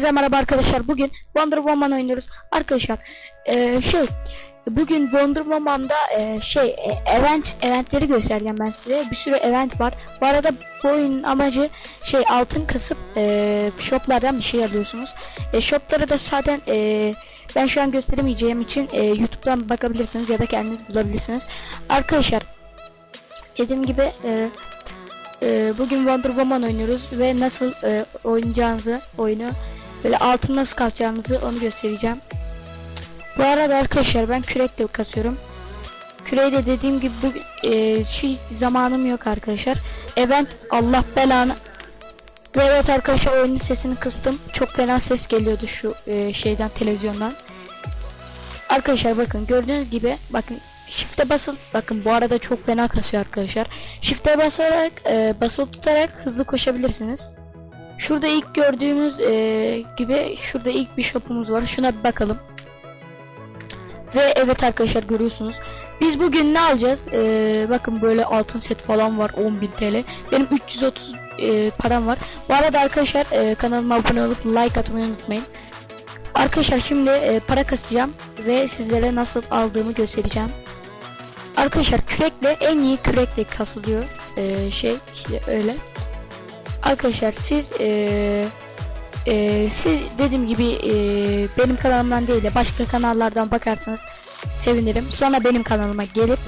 Hepinize merhaba arkadaşlar. Bugün Wonder Woman oynuyoruz. Arkadaşlar eee, şey bugün Wonder Woman'da eee, şey e, event eventleri göstereceğim ben size. Bir sürü event var. Bu arada bu oyunun amacı şey altın kasıp eee shoplardan bir şey alıyorsunuz. E, shopları da zaten eee, ben şu an gösteremeyeceğim için eee, YouTube'dan bakabilirsiniz ya da kendiniz bulabilirsiniz. Arkadaşlar dediğim gibi eee ee, bugün Wonder Woman oynuyoruz ve nasıl e, oynayacağınızı oyunu böyle altın nasıl kasacağınızı onu göstereceğim. Bu arada arkadaşlar ben kürekle kasıyorum. Küreği de dediğim gibi bu e, şey zamanım yok arkadaşlar. Event Allah belanı. Ve evet arkadaşlar oyunun sesini kıstım. Çok fena ses geliyordu şu e, şeyden televizyondan. Arkadaşlar bakın gördüğünüz gibi bakın Shift'e basıl bakın bu arada çok fena kasıyor arkadaşlar. Shift'e basarak e, basılı tutarak hızlı koşabilirsiniz. Şurada ilk gördüğümüz e, gibi şurada ilk bir shop'umuz var. Şuna bir bakalım. Ve evet arkadaşlar görüyorsunuz. Biz bugün ne alacağız? E, bakın böyle altın set falan var 10.000 TL. Benim 330 e, param var. Bu arada arkadaşlar e, kanalıma abone olup like atmayı unutmayın. Arkadaşlar şimdi e, para kasacağım ve sizlere nasıl aldığımı göstereceğim. Arkadaşlar kürekle en iyi kürekle kasılıyor Ee, şey işte öyle. Arkadaşlar siz ee, ee, siz dediğim gibi ee, benim kanalımdan değil de başka kanallardan bakarsanız sevinirim. Sonra benim kanalıma gelip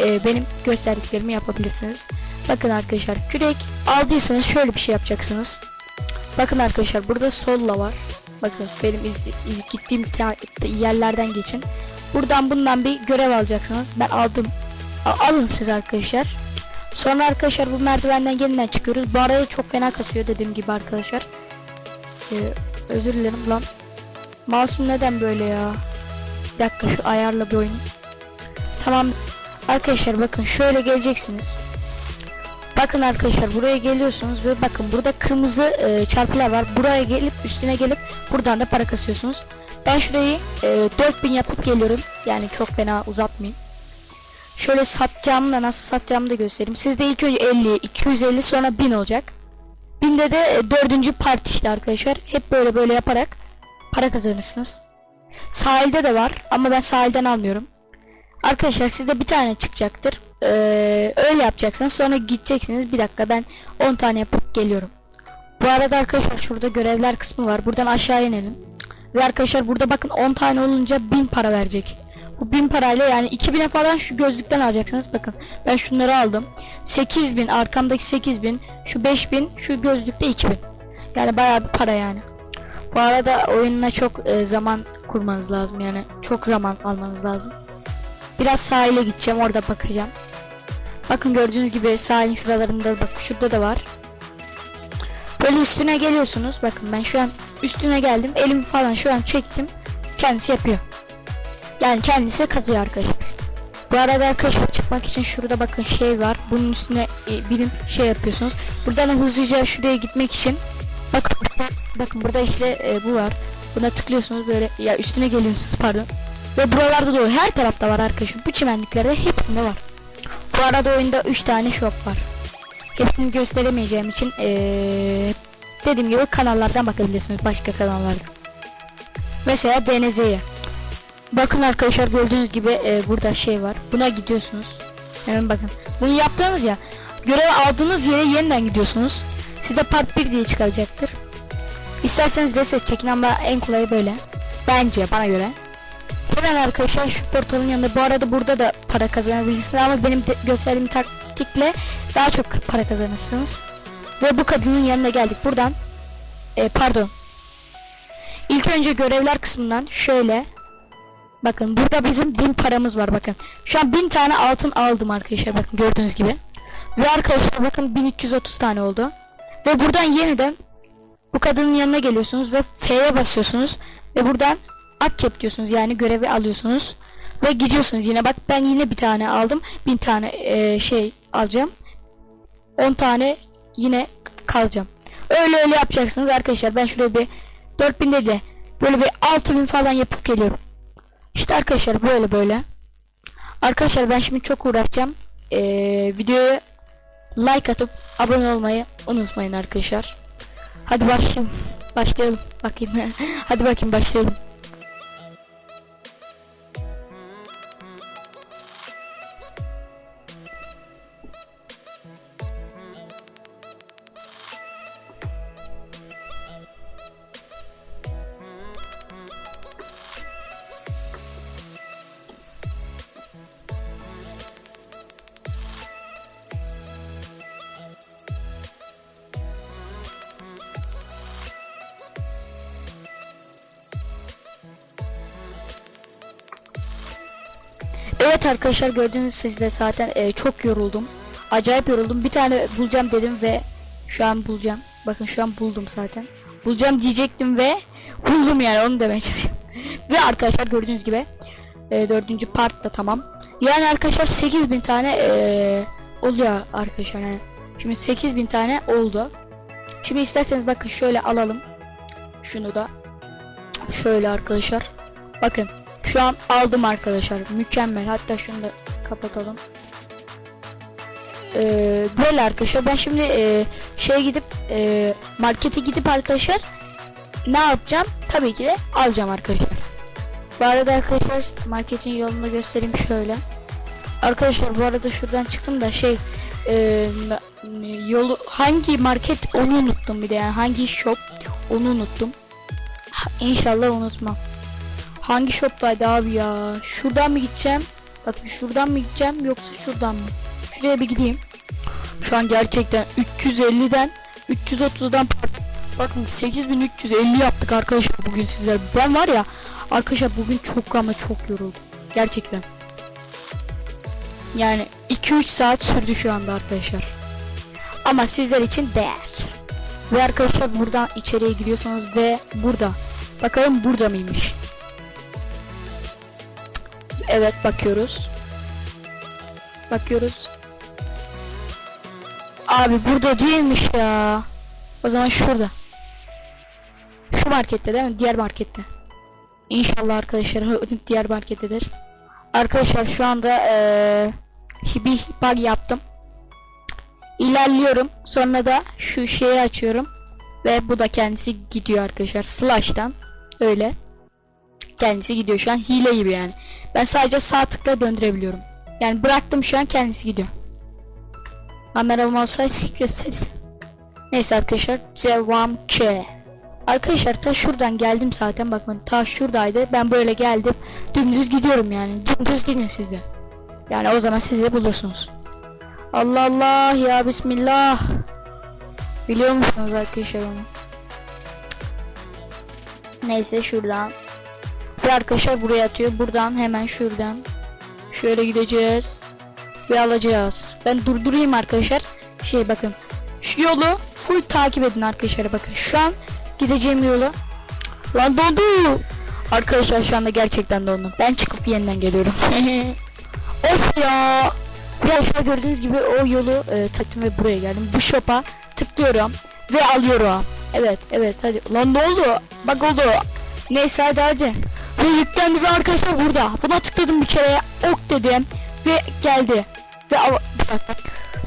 ee, benim gösterdiklerimi yapabilirsiniz. Bakın arkadaşlar kürek aldıysanız şöyle bir şey yapacaksınız. Bakın arkadaşlar burada solla var. Bakın benim iz, iz- gittiğim yerlerden geçin. Buradan bundan bir görev alacaksınız. Ben aldım. Alın siz arkadaşlar. Sonra arkadaşlar bu merdivenden yeniden çıkıyoruz. Bu arada çok fena kasıyor dediğim gibi arkadaşlar. Ee, özür dilerim lan. Masum neden böyle ya? Bir dakika şu ayarla bir oynayayım. Tamam. Arkadaşlar bakın şöyle geleceksiniz. Bakın arkadaşlar buraya geliyorsunuz ve bakın burada kırmızı e, çarpılar var. Buraya gelip üstüne gelip buradan da para kasıyorsunuz. Ben şurayı e, 4000 yapıp geliyorum. Yani çok fena uzatmayayım. Şöyle satacağımı da nasıl satacağımı da göstereyim. Sizde ilk önce 50, 250 sonra 1000 olacak. 1000'de de e, dördüncü part işte arkadaşlar. Hep böyle böyle yaparak para kazanırsınız. Sahilde de var ama ben sahilden almıyorum. Arkadaşlar sizde bir tane çıkacaktır. Ee, öyle yapacaksınız. Sonra gideceksiniz. Bir dakika ben 10 tane yapıp geliyorum. Bu arada arkadaşlar şurada görevler kısmı var. Buradan aşağı inelim. Ve arkadaşlar burada bakın 10 tane olunca 1000 para verecek. Bu 1000 parayla yani 2000'e falan şu gözlükten alacaksınız. Bakın ben şunları aldım. 8000 arkamdaki 8000 şu 5000 şu gözlükte 2000. Yani bayağı bir para yani. Bu arada oyununa çok e, zaman kurmanız lazım yani. Çok zaman almanız lazım. Biraz sahile gideceğim orada bakacağım. Bakın gördüğünüz gibi sahilin şuralarında bak şurada da var. Böyle üstüne geliyorsunuz. Bakın ben şu an üstüne geldim. Elimi falan şu an çektim. Kendisi yapıyor. Yani kendisi kazıyor arkadaşlar. Bu arada arkadaşlar çıkmak için şurada bakın şey var. Bunun üstüne e, birim şey yapıyorsunuz. Buradan hızlıca şuraya gitmek için bakın bakın burada işte e, bu var. Buna tıklıyorsunuz böyle ya üstüne geliyorsunuz pardon. Ve buralarda da her tarafta var arkadaşlar. Bu çimenliklerde hepsinde var. Bu arada oyunda 3 tane shop var. Hepsini gösteremeyeceğim için eee dediğim gibi kanallardan bakabilirsiniz başka kanallardan. Mesela DNZ'ye. Bakın arkadaşlar gördüğünüz gibi eee, burada şey var. Buna gidiyorsunuz. Hemen bakın. Bunu yaptığınız ya. Görev aldığınız yere yeniden gidiyorsunuz. Size part 1 diye çıkaracaktır. İsterseniz reset çekin ama en kolayı böyle. Bence bana göre. Hemen arkadaşlar şu portalın yanında bu arada burada da para kazanabilirsiniz ama benim gösterdiğim taktikle daha çok para kazanırsınız. Ve bu kadının yanına geldik buradan. E, pardon. İlk önce görevler kısmından şöyle. Bakın burada bizim bin paramız var bakın. Şu an bin tane altın aldım arkadaşlar bakın gördüğünüz gibi. Ve arkadaşlar bakın 1330 tane oldu. Ve buradan yeniden bu kadının yanına geliyorsunuz ve F'ye basıyorsunuz. Ve buradan akçep diyorsunuz yani görevi alıyorsunuz ve gidiyorsunuz yine bak ben yine bir tane aldım bin tane eee, şey alacağım 10 tane yine kalacağım öyle öyle yapacaksınız arkadaşlar ben şuraya bir 4000 değil de böyle bir 6000 falan yapıp geliyorum arkadaşlar böyle böyle arkadaşlar ben şimdi çok uğraşacağım Eee videoya like atıp abone olmayı unutmayın arkadaşlar hadi başlayalım Başlayalım. Bakayım. Hadi bakayım başlayalım. Evet arkadaşlar gördüğünüz siz de zaten e, çok yoruldum. Acayip yoruldum. Bir tane bulacağım dedim ve şu an bulacağım. Bakın şu an buldum zaten. Bulacağım diyecektim ve buldum yani onu demeye çalışıyorum. ve arkadaşlar gördüğünüz gibi e, dördüncü part da tamam. Yani arkadaşlar 8000 tane e, oluyor arkadaşlar. Yani. Şimdi 8000 tane oldu. Şimdi isterseniz bakın şöyle alalım. Şunu da şöyle arkadaşlar. Bakın şu an aldım arkadaşlar. Mükemmel. Hatta şunu da kapatalım. Ee, böyle arkadaşlar. Ben şimdi e, şeye gidip e, markete gidip arkadaşlar ne yapacağım? Tabii ki de alacağım arkadaşlar. Bu arada arkadaşlar marketin yolunu göstereyim şöyle. Arkadaşlar bu arada şuradan çıktım da şey e, yolu hangi market onu unuttum bir de yani hangi shop onu unuttum. İnşallah unutmam. Hangi shoptaydı abi ya? Şuradan mı gideceğim? Bakın şuradan mı gideceğim yoksa şuradan mı? Şuraya bir gideyim. Şu an gerçekten 350'den 330'dan part- bakın 8350 yaptık arkadaşlar bugün sizler. Ben var ya arkadaşlar bugün çok ama çok yoruldum. Gerçekten. Yani 2-3 saat sürdü şu anda arkadaşlar. Ama sizler için değer. Ve arkadaşlar buradan içeriye giriyorsunuz ve burada. Bakalım burada mıymış? Evet bakıyoruz. Bakıyoruz. Abi burada değilmiş ya. O zaman şurada. Şu markette değil mi? Diğer markette. İnşallah arkadaşlar diğer markettedir. Arkadaşlar şu anda eee bir bug yaptım. İlerliyorum. Sonra da şu şeyi açıyorum. Ve bu da kendisi gidiyor arkadaşlar. Slash'tan. Öyle. Kendisi gidiyor şu an hile gibi yani. Ben sadece sağ tıkla döndürebiliyorum. Yani bıraktım şu an kendisi gidiyor. Kameram olsaydı gösterirdim. Neyse arkadaşlar devam ki. Arkadaşlar ta şuradan geldim zaten bakın ta şuradaydı. Ben böyle geldim. Dümdüz gidiyorum yani. Dümdüz gidin siz de. Yani o zaman siz de bulursunuz. Allah Allah ya bismillah. Biliyor musunuz arkadaşlar onu? Neyse şuradan. Ve arkadaşlar buraya atıyor. Buradan hemen şuradan. Şöyle gideceğiz. Ve alacağız. Ben durdurayım arkadaşlar. Şey bakın. Şu yolu full takip edin arkadaşlar bakın. Şu an gideceğim yolu. Lan dondu. Arkadaşlar şu anda gerçekten dondum. Ben çıkıp yeniden geliyorum. of ya. Ve arkadaşlar gördüğünüz gibi o yolu e, taktım ve buraya geldim. Bu shop'a tıklıyorum ve alıyorum. Evet evet hadi. Lan ne oldu? Bak oldu. Neyse hadi hadi. Ve yüklendi ve arkadaşlar burada. Buna tıkladım bir kere. Ok dedim. Ve geldi. Ve.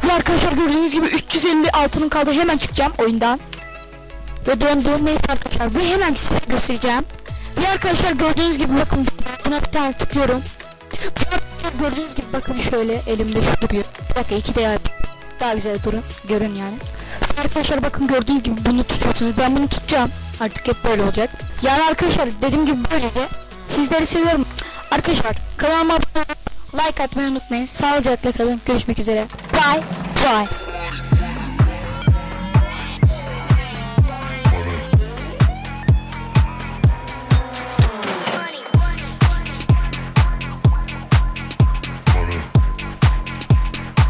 Ve arkadaşlar gördüğünüz gibi 350 altının kaldı. Hemen çıkacağım oyundan. Ve döndü. Neyse arkadaşlar. Ve hemen size göstereceğim. Ve arkadaşlar gördüğünüz gibi bakın buna bir tane tıklıyorum. Gördüğünüz gibi bakın şöyle elimde şu duruyor. Bir dakika iki de daha güzel durun. Görün yani. Arkadaşlar bakın gördüğünüz gibi bunu tutuyorsunuz. Ben bunu tutacağım. Artık hep böyle olacak. Yani arkadaşlar dediğim gibi böyle de. Sizleri seviyorum. Arkadaşlar kanalıma abone olmayı, like atmayı unutmayın. Sağlıcakla kalın. Görüşmek üzere. Bye. Bye.